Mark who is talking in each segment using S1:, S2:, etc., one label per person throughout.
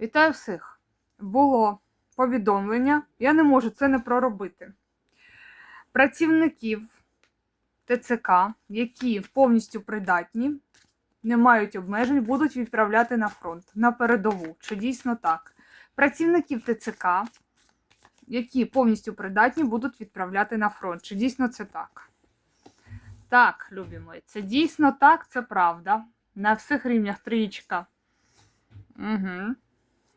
S1: Вітаю всіх! Було повідомлення, я не можу це не проробити. Працівників ТЦК, які повністю придатні, не мають обмежень, будуть відправляти на фронт, на передову. Чи дійсно так? Працівників ТЦК, які повністю придатні, будуть відправляти на фронт. Чи дійсно це так? Так, любі мої, це дійсно так, це правда. На всіх рівнях трієчка. Угу.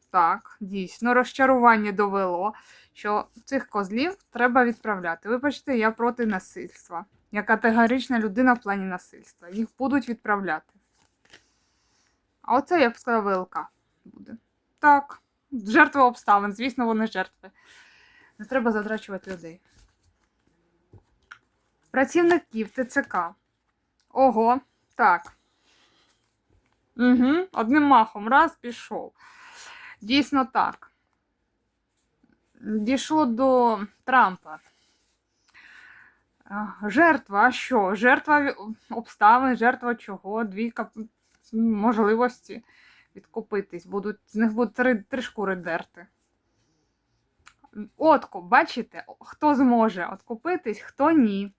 S1: Так, дійсно, розчарування довело, що цих козлів треба відправляти. Вибачте, я проти насильства. Я категорична людина в плані насильства. Їх будуть відправляти. А оце, я б сказала, ВЛК буде. Так, жертви обставин, звісно, вони жертви. Не треба затрачувати людей. Працівників ТЦК. Ого, так. Угу, одним махом раз пішов. Дійсно так. Дійшло до Трампа. Жертва, а що? Жертва обставин, жертва чого? Дві можливості відкупитись. Будуть, з них будуть три, три шкури дерти. Откуп, бачите, хто зможе откупитись, хто ні.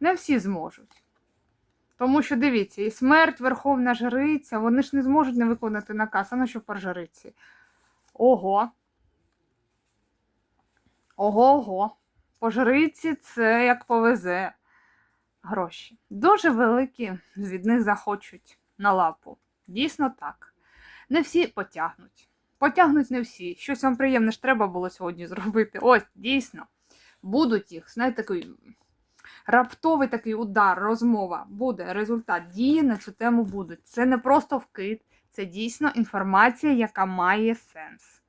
S1: Не всі зможуть. Тому що дивіться, і смерть, верховна жриця, вони ж не зможуть не виконати наказ, а на що по жриці? Ого. Ого-ого. По це як повезе гроші. Дуже великі від них захочуть на лапу. Дійсно так. Не всі потягнуть. Потягнуть не всі. Щось вам приємне ж треба було сьогодні зробити. Ось, дійсно. Будуть їх, знаєте, такий раптовий такий удар, розмова буде, результат дії на цю тему будуть. Це не просто вкид, це дійсно інформація, яка має сенс.